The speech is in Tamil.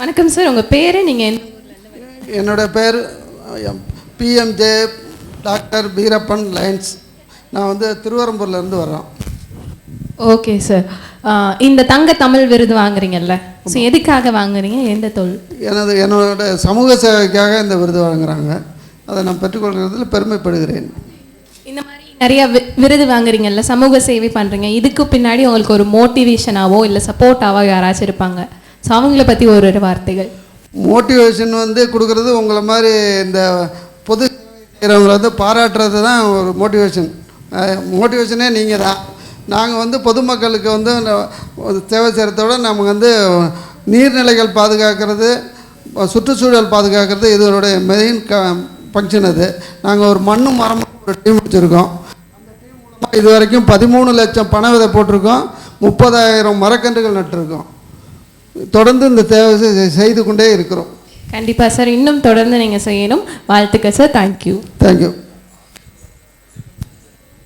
வணக்கம் சார் உங்கள் பேர்? நீங்கள் என்னோட பேர் பிஎம்ஜே டாக்டர் வீரப்பன் லைன்ஸ். நான் வந்து திருவரம்பூர்லேருந்து வர்றோம். Okay sir. இந்த தங்க தமிழ் விருது வாங்குறீங்கல்ல ஸோ எதுக்காக வாங்குறீங்க? எந்த தொழில்? எனது என்னோட சமூக சேவைக்காக இந்த விருது வழங்குறாங்க அதை நான் பெற்றுக்கொள்கிறதில் பெருமைப்படுகிறேன். இந்த மாதிரி நிறைய விருது வாங்குறீங்கல்ல சமூக சேவை பண்ணுறீங்க இதுக்கு பின்னாடி உங்களுக்கு ஒரு மோட்டிவேஷனாவோ இல்லை சப்போர்ட்டாவோ யாராச்சும் இருப்பாங்க? ஸோ அவங்கள பற்றி ஒரு ஒரு வார்த்தைகள். மோட்டிவேஷன் வந்து கொடுக்குறது உங்களை மாதிரி இந்த பொது செய்கிறவங்களை வந்து பாராட்டுறது தான் ஒரு மோட்டிவேஷன் மோட்டிவேஷனே நீங்கள் தான். நாங்கள் வந்து பொதுமக்களுக்கு வந்து ஒரு சேவை செய்கிறதோட நம்ம வந்து நீர்நிலைகள் பாதுகாக்கிறது சுற்றுச்சூழல் பாதுகாக்கிறது இதனுடைய மெயின் க ஃபங்க்ஷன் அது. நாங்கள் ஒரு மண்ணும் மரமும் ஒரு டீம் வச்சுருக்கோம். இது வரைக்கும் பதிமூணு லட்சம் பண விதை போட்டிருக்கோம். முப்பதாயிரம் மரக்கன்றுகள் நட்டிருக்கோம். தொடர்ந்து இந்த தேவை செய்து கொண்டே இருக்கிறோம். கண்டிப்பாக சார் இன்னும் தொடர்ந்து நீங்கள் செய்யணும். வாழ்த்துக்கள் சார் தேங்க்யூ தேங்க்யூ